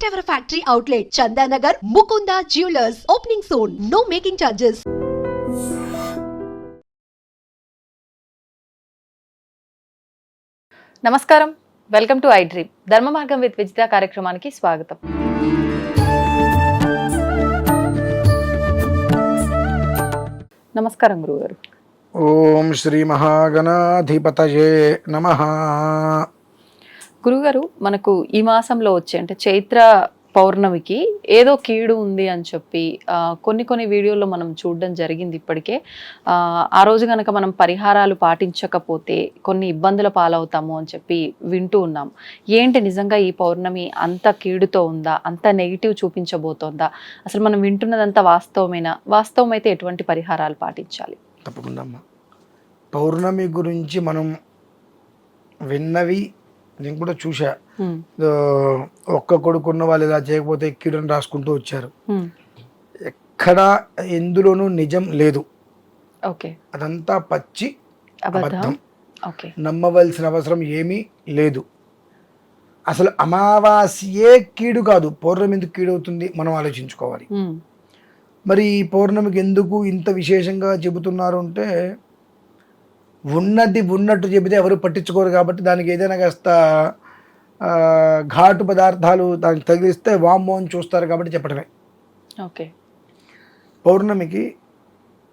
First ever factory outlet Chandanagar Mukunda jewellers opening soon no making charges నమస్కారం welcome to I dream Dharma with Vijitha కార్యక్రమానికి స్వాగతం నమస్కారం గురువు ఓం శ్రీ మహాగణాధిపతయే గురుగారు మనకు ఈ మాసంలో వచ్చే అంటే చైత్ర పౌర్ణమికి ఏదో కీడు ఉంది అని చెప్పి కొన్ని కొన్ని వీడియోల్లో మనం చూడడం జరిగింది ఇప్పటికే. ఆ, రోజు కనుక మనం పరిహారాలు పాటించకపోతే కొన్ని ఇబ్బందుల పాలవుతాము అని చెప్పి వింటూ ఉన్నాం. ఏంటి నిజంగా ఈ పౌర్ణమి అంత కీడుతో ఉందా? అంత నెగిటివ్ చూపించబోతోందా? అసలు మనం వింటున్నదంతా వాస్తవమేనా? వాస్తవం అయితే ఎటువంటి పరిహారాలు పాటించాలి? తప్పకుండా అమ్మా. పౌర్ణమి గురించి మనం విన్నవి నేను కూడా చూసా ఒక్క కొడుకున్న వాళ్ళు ఇలా చేయకపోతే కీడుని రాసుకుంటూ వచ్చారు. ఎక్కడ ఎందులోనూ నిజం లేదు. ఓకే. అదంతా పచ్చి అబద్ధం? నమ్మవలసిన అవసరం ఏమీ లేదు. అసలు అమావాస్యే కీడు కాదు. పౌర్ణమి ఎందుకు కీడు అవుతుంది? మనం ఆలోచించుకోవాలి. మరి ఈ పౌర్ణమికి ఎందుకు ఇంత విశేషంగా చెబుతున్నారు అంటే ఉన్నది ఉన్నట్టు చెబితే ఎవరు పట్టించుకోరు కాబట్టి దానికి ఏదైనా కాస్త ఘాటు పదార్థాలు దానికి తగిలిస్తే వామ్మో అని చూస్తారు కాబట్టి చెప్పడమే ఓకే. పౌర్ణమికి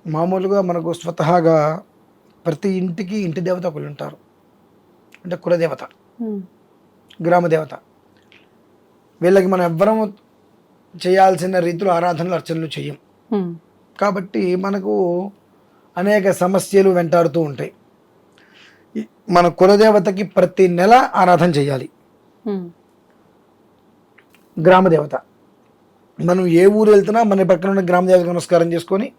మామూలుగా మనకు స్వతహాగా ప్రతి ఇంటికి ఇంటి దేవత ఒకళ్ళు ఉంటారు. అంటే కులదేవత గ్రామదేవత. వీళ్ళకి మనం ఎవ్వరము చేయాల్సిన రీతిలో ఆరాధనలు అర్చనలు ఉమ్, కాబట్టి మనకు అనేక సమస్యలు వెంటాడుతూ ఉంటాయి. మన కులదేవతకి ప్రతి నెల ఆరాధన చేయాలి. గ్రామదేవత. మనం ఏ ఊరు వెళ్తున్నా మన పక్కన ఉన్న గ్రామదేవతకు నమస్కారం చేసుకొని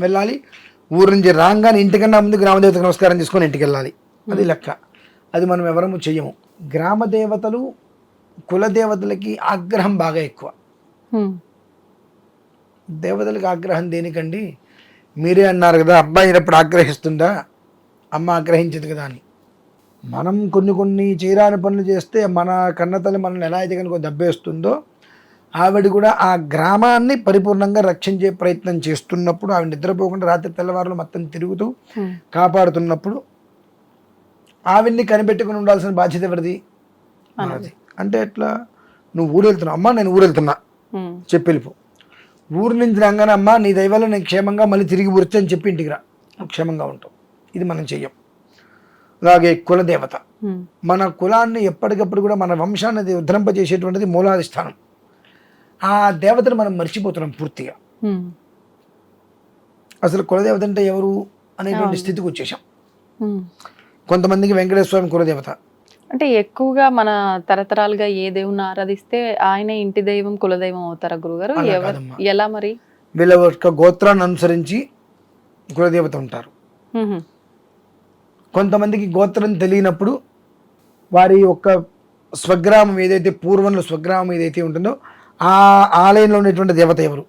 వెళ్ళాలి. ఊరు నుంచి రాగానే ఇంటికన్నా ముందు గ్రామదేవతకు నమస్కారం చేసుకొని ఇంటికి వెళ్ళాలి. అది లెక్క. అది మనం ఎవరము చెయ్యము. గ్రామదేవతలు కులదేవతలకి ఆగ్రహం బాగా ఎక్కువ. దేవతలకు ఆగ్రహం దేనికండి? మీరే అన్నారు కదా అబ్బాయి ఎప్పుడు ఆగ్రహిస్తుందా? అమ్మ ఆగ్రహించదు కదా అని. మనం కొన్ని కొన్ని చేయరాని పనులు చేస్తే మన కన్నతల్లి మనల్ని ఎలా అయితే కనుక దెబ్బేస్తుందో ఆవిడ కూడా ఆ గ్రామాన్ని పరిపూర్ణంగా రక్షించే ప్రయత్నం చేస్తున్నప్పుడు ఆవిడ నిద్రపోకుండా రాత్రి తెల్లవారులు మొత్తం తిరుగుతూ ఉమ్, కాపాడుతున్నప్పుడు ఆవిడ్ని కనిపెట్టుకుని ఉండాల్సిన బాధ్యత ఎవరిది? అంటే ఎట్లా? నువ్వు ఊరు వెళ్తున్నావు అమ్మా నేను ఊరు వెళ్తున్నా ఉమ్, చెప్పి వెళ్ళిపో. ఊరు నుంచి రాగానే అమ్మా నీ దయవల్ల నేను క్షేమంగా మళ్ళీ తిరిగి అని చెప్పి ఇంటికి రా. క్షేమంగా ఉంటావు ఇది మనం చెయ్యం. అలాగే కులదేవత. మన కులాన్ని ఎప్పటికప్పుడు కూడా మన వంశాన్ని ఉద్ధరింపజేసేటువంటిది మూలాధిష్టానం. ఆ దేవతను మనం మర్చిపోతున్నాం పూర్తిగా. అసలు కులదేవత అంటే ఎవరు అనేటువంటి స్థితికి వచ్చేసాం. కొంతమందికి వెంకటేశ్వర స్వామి కులదేవత. అంటే ఎక్కువగా మన తరతరాలుగా ఏ దేవుని ఆరాధిస్తే ఆయనే ఇంటి దైవం కులదైవం అవుతారా గురుగారు? ఎవరు. ఎలా మరి? వీళ్ళ యొక్క గోత్రాన్ని అనుసరించి కులదేవత ఉంటారు. కొంతమందికి గోత్రం తెలియనప్పుడు వారి యొక్క స్వగ్రామం ఏదైతే పూర్వంలో స్వగ్రామం ఏదైతే ఉంటుందో ఆ ఆలయంలో ఉన్నటువంటి దేవత ఎవరు?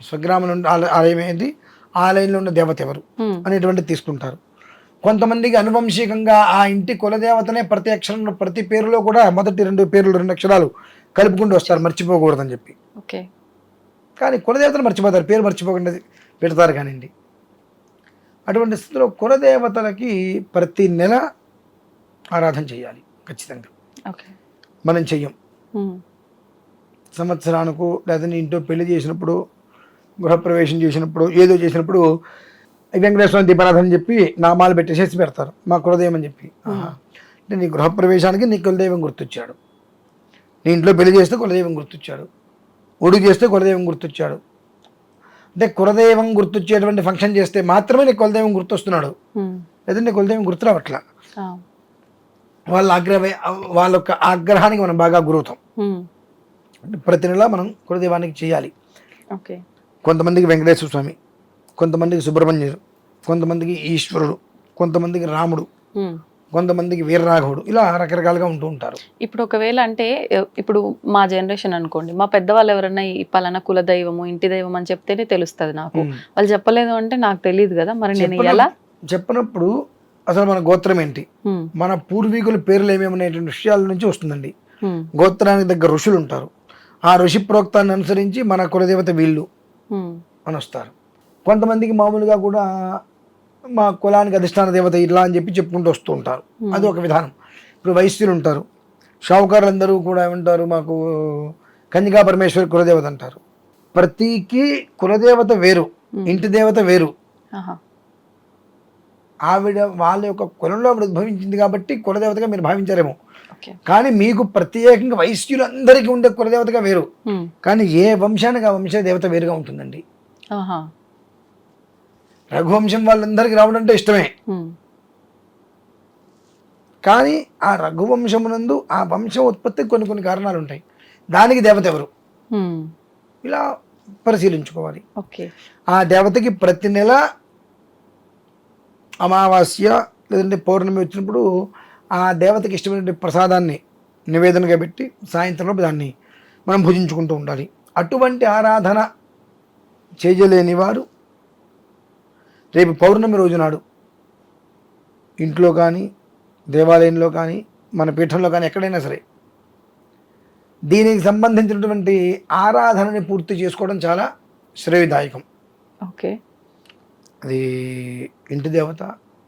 స్వగ్రామంలో ఆలయం ఏంటి? ఆలయంలో ఉన్న దేవత ఎవరు ఉమ్, అనేటువంటిది తీసుకుంటారు. కొంతమందికి అనువంశికంగా ఆ ఇంటి కులదేవతనే ప్రతి అక్షరంలో ప్రతి పేరులో కూడా మొదటి రెండు పేర్లు రెండు అక్షరాలు కలుపుకుంటూ వస్తారు మర్చిపోకూడదని చెప్పి. ఓకే. కానీ కులదేవతలు మర్చిపోతారు పేరు మర్చిపోకుండా పెడతారు కానివ్వండి. అటువంటి స్థితిలో కులదేవతలకి ప్రతి నెల ఆరాధన చేయాలి ఖచ్చితంగా. మనం చెయ్యం. సంవత్సరానికి లేదా ఇంట్లో పెళ్ళి చేసినప్పుడు గృహప్రవేశం చేసినప్పుడు ఏదో చేసినప్పుడు వెంకటేశ్వర దీపారాధన చెప్పి నామాలు పెట్టేసేసి పెడతారు. మా కులదైవం అని చెప్పి. అంటే నీ గృహప్రవేశానికి నీ కులదైవం గుర్తొచ్చాడు. నీ ఇంట్లో పెళ్ళి చేస్తే కులదైవం గుర్తొచ్చాడు. ఒడుగు చేస్తే కులదైవం గుర్తొచ్చాడు. అంటే కులదైవం గుర్తొచ్చేటువంటి ఫంక్షన్ చేస్తే మాత్రమే నీ కులదైవం గుర్తొస్తున్నాడు. లేదంటే నీ కులదైవం గుర్తు రావట్లా ఆ, వాళ్ళ ఆగ్రహ వాళ్ళ యొక్క ఆగ్రహానికి మనం బాగా గురవుతాం. ప్రతి నెల మనం కులదైవానికి చేయాలి. ఓకే. కొంతమందికి వెంకటేశ్వర స్వామి కొంతమందికి సుబ్రహ్మణ్యుడు కొంతమందికి ఈశ్వరుడు కొంతమందికి రాముడు. కొంతమందికి వీరరాఘవుడు ఇలా రకరకాలుగా ఉంటూ ఉంటారు. ఇప్పుడు ఒకవేళ అంటే ఇప్పుడు మా జనరేషన్ అనుకోండి మా పెద్దవాళ్ళు ఎవరన్నా ఈ పలానా కుల దైవము ఇంటి దైవం అని చెప్తేనే తెలుస్తుంది నాకు. వాళ్ళు చెప్పలేదు అంటే నాకు తెలియదు కదా మరి నేను ఎలా? చెప్పినప్పుడు అసలు మన గోత్రం ఏంటి? మన పూర్వీకుల పేర్లు ఏమేమి అనేటువంటి విషయాల నుంచి వస్తుందండి. గోత్రానికి దగ్గర ఋషులు ఉంటారు. ఆ ఋషి ప్రోక్తాన్ని అనుసరించి మన కులదేవత వీళ్ళు. అని వస్తారు కొంతమందికి మామూలుగా కూడా మా కులానికి అధిష్టాన దేవత ఇట్లా అని చెప్పి చెప్పుకుంటూ వస్తూ ఉంటారు. అది ఒక విధానం. ఇప్పుడు వైశ్యులు ఉంటారు. షావుకారులందరూ కూడా ఏమంటారు? మాకు కన్యకా పరమేశ్వరి కులదేవత అంటారు. ప్రతికి కులదేవత వేరు ఇంటి దేవత వేరు. ఆవిడ వాళ్ళ యొక్క కులంలో ఆవిడ ఉద్భవించింది కాబట్టి కులదేవతగా మీరు భావించారేమో. కానీ మీకు ప్రత్యేకంగా వైశ్యులందరికీ ఉండే కులదేవతగా వేరు. కానీ ఏ వంశానికి ఆ వంశ దేవత వేరుగా ఉంటుందండి. రఘువంశం వాళ్ళందరికీ రావడం అంటే ఇష్టమే. కానీ ఆ రఘువంశమునందు ఆ వంశం ఉత్పత్తికి కొన్ని కొన్ని కారణాలు ఉంటాయి దానికి దేవత ఎవరు. ఇలా పరిశీలించుకోవాలి. ఓకే. ఆ దేవతకి ప్రతి నెల అమావాస్య లేదంటే పౌర్ణమి వచ్చినప్పుడు ఆ దేవతకి ఇష్టమైన ప్రసాదాన్ని నివేదనగా పెట్టి సాయంత్రంలో దాన్ని మనం భుజించుకుంటూ ఉండాలి. అటువంటి ఆరాధన చేయలేని వారు రేపు పౌర్ణమి రోజు నాడు ఇంట్లో కానీ దేవాలయంలో కానీ మన పీఠంలో కానీ ఎక్కడైనా సరే దీనికి సంబంధించినటువంటి ఆరాధనని పూర్తి చేసుకోవడం చాలా శ్రేయదాయకం. ఓకే. అది ఇంటి దేవత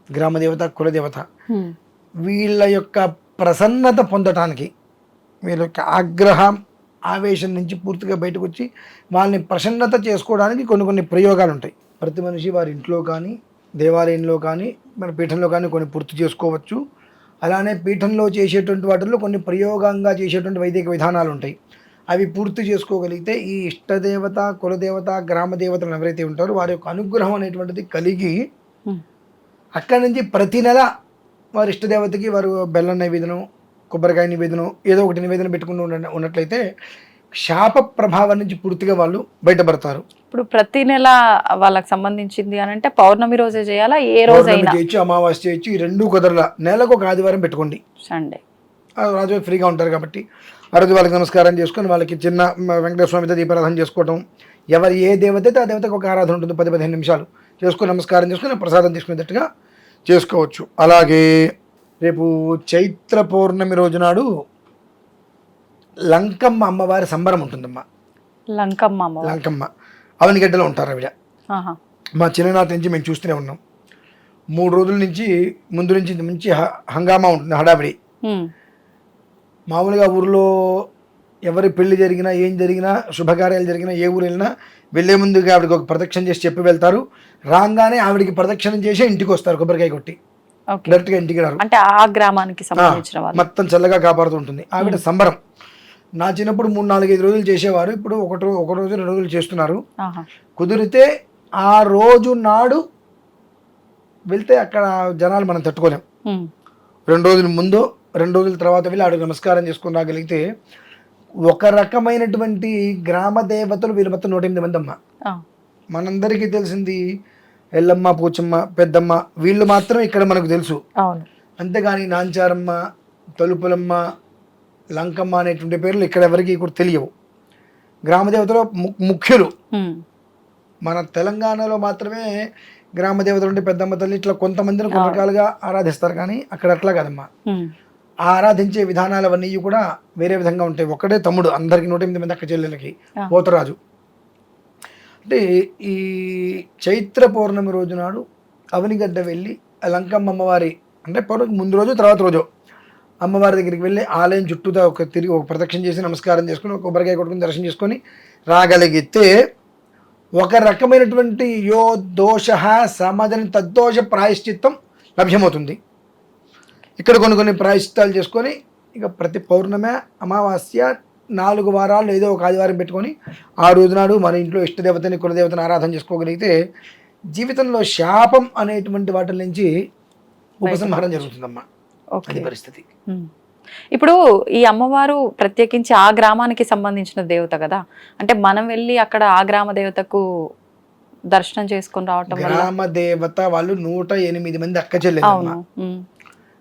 గ్రామ దేవత కులదేవత హ్మ్. వీళ్ళ యొక్క ప్రసన్నత పొందటానికి వీళ్ళ యొక్క ఆగ్రహం ఆవేశం నుంచి పూర్తిగా బయటకు వచ్చి వాళ్ళని ప్రసన్నత చేసుకోవడానికి కొన్ని కొన్ని ప్రయోగాలు ఉంటాయి ప్రతి మనిషి వారి ఇంట్లో కానీ దేవాలయంలో కానీ మన పీఠంలో కానీ కొన్ని పూర్తి చేసుకోవచ్చు. అలానే పీఠంలో చేసేటువంటి వాటిల్లో కొన్ని ప్రయోగంగా చేసేటువంటి వైదిక విధానాలు ఉంటాయి. అవి పూర్తి చేసుకోగలిగితే ఈ ఇష్టదేవత కులదేవత గ్రామ దేవతలు ఎవరైతే ఉంటారో వారి యొక్క అనుగ్రహం అనేటువంటిది కలిగి. అక్కడి నుంచి ప్రతి నెల వారి ఇష్టదేవతకి వారు బెల్లం నివేదనం కొబ్బరికాయ నివేదనం ఏదో ఒకటి నివేదన పెట్టుకుని ఉన్న ఉన్నట్లయితే శాప ప్రభావం నుంచి పూర్తిగా వాళ్ళు బయటపడతారు. ఇప్పుడు ప్రతి నెల వాళ్ళకి సంబంధించింది అని అంటే పౌర్ణమి రోజే చేయాలా? ఏ రోజైనా? చేయొచ్చు అమావాస్య చేయొచ్చు ఈ రెండు కుదరల. నెలకు ఒక ఆదివారం పెట్టుకోండి. సండే. ఆ రాజు ఫ్రీగా ఉంటారు కాబట్టి. ఆ రోజు వాళ్ళకి నమస్కారం చేసుకొని వాళ్ళకి చిన్న వెంకటేశ్వర స్వామితో దీపారాధన చేసుకోవటం. ఎవరు ఏ దేవత అయితే ఆ దేవతకు ఒక ఆరాధన ఉంటుంది పది పదిహేను నిమిషాలు. చేసుకొని నమస్కారం చేసుకొని ప్రసాదం తీసుకునేటట్టుగా చేసుకోవచ్చు. అలాగే రేపు చైత్ర పౌర్ణమి రోజు నాడు లంకమ్మ అమ్మవారి సంబరం ఉంటుందమ్మా. లంకమ్మ. లంకమ్మ. అవనిగడ్డలో ఉంటారు ఆవిడ. మా చిన్ననాటి నుంచి మేము చూస్తూనే ఉన్నాం. మూడు రోజుల నుంచి ముందు నుంచి మంచి హంగామా ఉంటుంది హడావిడి. మామూలుగా ఊరిలో ఎవరి పెళ్ళి జరిగినా ఏం జరిగినా శుభకార్యాలు జరిగినా ఏ ఊరు వెళ్ళినా వెళ్ళే ముందుగా ఆవిడకి ఒక ప్రదక్షిణ చేసి చెప్పి వెళ్తారు. రాగానే ఆవిడకి ప్రదక్షిణం చేసి ఇంటికి వస్తారు కొబ్బరికాయ కొట్టి. డైరెక్ట్గా ఇంటికి రారు. అంటే ఆ గ్రామానికి మొత్తం చల్లగా కాపాడుతూ ఉంటుంది. ఆవిడ సంబరం. నా చిన్నప్పుడు మూడు నాలుగైదు రోజులు చేసేవారు ఇప్పుడు ఒకటి ఒక రోజు రెండు రోజులు చేస్తున్నారు. కుదిరితే ఆ రోజు నాడు వెళ్తే అక్కడ జనాలు మనం తట్టుకోలేం. రెండు రోజుల ముందు రెండు రోజుల తర్వాత వెళ్ళి ఆవిడ నమస్కారం చేసుకుని రాగలిగితే ఒక రకమైనటువంటి గ్రామ దేవతలు వీళ్ళ మొత్తం నూట ఎనిమిది మంది అమ్మ. మనందరికీ తెలిసింది ఎల్లమ్మ పూచమ్మ పెద్దమ్మ వీళ్ళు మాత్రం ఇక్కడ మనకు తెలుసు అంతేగాని నాంచారమ్మ తలుపులమ్మ లంకమ్మ అనేటువంటి పేర్లు ఇక్కడ ఎవరికి కూడా తెలియవు. గ్రామ దేవతలో ము- ముఖ్యులు. మన తెలంగాణలో మాత్రమే గ్రామ దేవతలు ఉంటే పెద్దమ్మ తల్లి ఇట్లా కొంతమందిని కొన్ని రకాలుగా ఆరాధిస్తారు కానీ అక్కడ అట్లా కాదమ్మా. ఆరాధించే విధానాలు అవన్నీ కూడా వేరే విధంగా ఉంటాయి. ఒకటే తమ్ముడు అందరికి నూట ఎనిమిది మంది అక్క చెల్లెలకి. పోతరాజు. అంటే ఈ చైత్ర పౌర్ణమి రోజు నాడు అవనిగడ్డ వెళ్ళి ఆ లంకమ్మ అమ్మవారి అంటే పౌర్ణమి ముందు రోజు తర్వాత రోజు అమ్మవారి దగ్గరికి వెళ్ళి ఆలయం చుట్టూతా ఒక తిరిగి ఒక ప్రదక్షిణ చేసి నమస్కారం చేసుకుని ఒక కొబ్బరికాయ కొట్టుకుని దర్శనం చేసుకొని రాగలిగితే ఒక రకమైనటువంటి యో దోష సమాజని తద్దోష ప్రాయశ్చిత్తం లభ్యమవుతుంది. ఇక్కడ కొన్ని కొన్ని ప్రాయశ్చిత్తాలు చేసుకొని ఇక ప్రతి పౌర్ణమి అమావాస్య నాలుగు వారాలు ఏదో ఒక ఆదివారం పెట్టుకొని ఆ రోజు నాడు మన ఇంట్లో ఇష్టదేవతని కులదేవతని ఆరాధన చేసుకోగలిగితే జీవితంలో శాపం అనేటువంటి వాటి నుంచి ఉపసంహారం జరుగుతుందమ్మా. అది పరిస్థితి. ఇప్పుడు ఈ అమ్మవారు ప్రత్యేకించి ఆ గ్రామానికి సంబంధించిన దేవత కదా? అంటే మనం వెళ్ళి అక్కడ ఆ గ్రామ దేవతకు దర్శనం చేసుకొని రావటం వల్ల గ్రామ దేవత వాళ్ళు నూట ఎనిమిది మంది అక్క హ్మ్.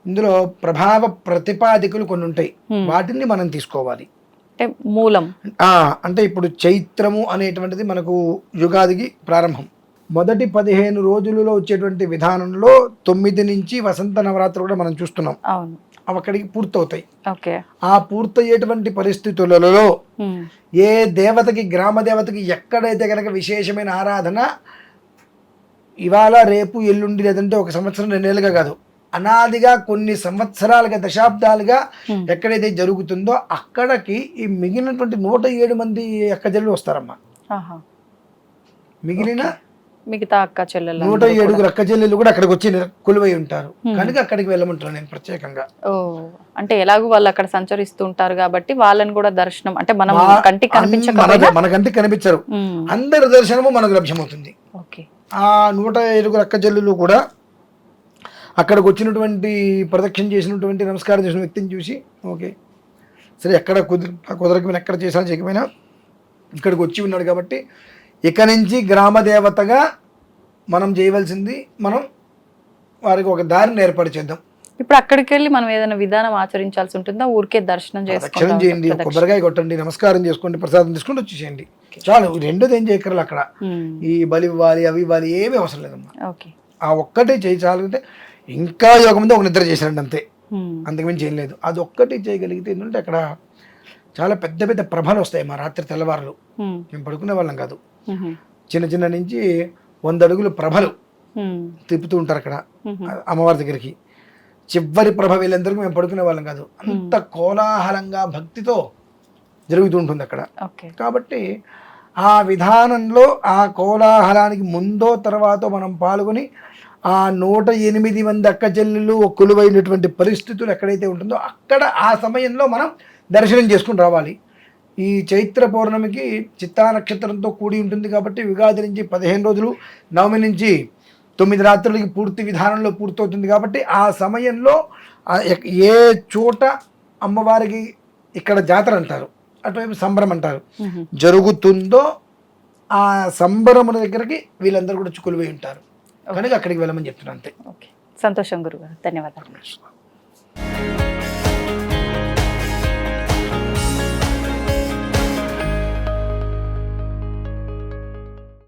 ఇందులో ప్రభావ ప్రతిపాదికలు కొన్ని ఉంటాయి. వాటిని మనం తీసుకోవాలి. అంటే మూలం. ఆ, అంటే ఇప్పుడు చైత్రము అనేటువంటిది మనకు యుగాదికి ప్రారంభం. మొదటి పదిహేను రోజులలో వచ్చేటువంటి విధానంలో తొమ్మిది నుంచి వసంత నవరాత్రి కూడా మనం చూస్తున్నాం. అవును. అక్కడికి పూర్తవుతాయి. ఆ పూర్తయ్యేటువంటి పరిస్థితులలో ఏ దేవతకి గ్రామ దేవతకి ఎక్కడైతే కనుక విశేషమైన ఆరాధన ఇవాళ రేపు ఎల్లుండి లేదంటే ఒక సంవత్సరం రెండేళ్ళుగా కాదు. అనాదిగా కొన్ని సంవత్సరాలుగా దశాబ్దాలుగా ఎక్కడైతే జరుగుతుందో అక్కడికి ఈ మిగిలినటువంటి నూట ఏడు మంది అక్కజల్లు వస్తారమ్మా. మిగిలిన మిగతా అక్క చెల్లెలు నూట ఏడుగురు అక్క చెల్లెలు కూడా అక్కడికి వచ్చి కొలువై ఉంటారు. కనుక అక్కడికి వెళ్ళమంటున్నాను నేను ప్రత్యేకంగా. ఓ అంటే ఎలాగో వాళ్ళు అక్కడ సంచరిస్తూ ఉంటారు కాబట్టి వాళ్ళని కూడా దర్శనం అంటే మనం కంటికి అన్- కనిపించకపోయినా మనకి- మనకంటే కనిపించరు. అందరి దర్శనము మనకు లభ్యమవుతుంది. ఓకే. ఆ నూట ఏడుగురు అక్క చెల్లెలు కూడా అక్కడికి వచ్చినటువంటి ప్రదక్షిణ చేసినటువంటి నమస్కారం చేసిన వ్యక్తిని చూసి ఓకే. సరే ఎక్కడ కుదిరి కుదరకపోయినా ఎక్కడ చేసినా చేయకపోయినా ఇక్కడికి వచ్చి ఉన్నాడు కాబట్టి ఇక నుంచి గ్రామ దేవతగా మనం చేయవలసింది మనం వారికి ఒక దారిని ఏర్పాటు చేద్దాం. ఇప్పుడు అక్కడికి వెళ్ళి మనం ఏదైనా విధానం ఆచరించాల్సి ఉంటుందా? ఊరికే దర్శనం ప్రదక్షిణం చేయండి కొబ్బరికాయ కొట్టండి నమస్కారం చేసుకోండి ప్రసాదం తీసుకుంటూ వచ్చేసేయండి చాలు రెండోది ఏం చేయక్కర్లేదు అక్కడ. ఈ బలి ఇవ్వాలి అవి ఇవ్వాలి ఏమీ అవసరం లేదమ్మా. ఆ ఒక్కటే చేయి చాలు అంటే ఇంకా యోగంతో ఒక నిద్ర చేశారండి అంతే. అంతకుమించి చేయలేదు అది ఒక్కటి చేయగలిగితే ఏంటంటే అక్కడ చాలా పెద్ద పెద్ద ప్రభలు వస్తాయి మా రాత్రి తెల్లవారులు. మేము పడుకునే వాళ్ళం కాదు. చిన్న చిన్న నుంచి వంద అడుగులు ప్రభలు తిప్పుతూ ఉంటారు అక్కడ అమ్మవారి దగ్గరికి. చివరి ప్రభ వీళ్ళందరికీ మేము పడుకునే వాళ్ళం కాదు. అంత కోలాహలంగా భక్తితో జరుగుతూ ఉంటుంది అక్కడ. కాబట్టి ఆ విధానంలో ఆ కోలాహలానికి ముందో తర్వాతో మనం పాల్గొని ఆ నూట ఎనిమిది మంది అక్క చెల్లెళ్ళు కొలువైనటువంటి పరిస్థితులు ఎక్కడైతే ఉంటుందో అక్కడ ఆ సమయంలో మనం దర్శనం చేసుకుని రావాలి. ఈ చైత్ర పౌర్ణమికి చిత్తా నక్షత్రంతో కూడి ఉంటుంది కాబట్టి ఉగాది నుంచి పదిహేను రోజులు నవమి నుంచి తొమ్మిది రాత్రులకి పూర్తి విధానంలో పూర్తవుతుంది కాబట్టి ఆ సమయంలో ఏ చోట అమ్మవారికి ఇక్కడ జాతర అంటారు అటువైపు సంబరం అంటారు. జరుగుతుందో ఆ సంబరముల దగ్గరికి వీళ్ళందరూ కూడా చుక్కులు ఉంటారు. కనుక అక్కడికి వెళ్ళమని చెప్తున్నాను అంతే. ఓకే. సంతోషం గురుగారు. ధన్యవాదాలు.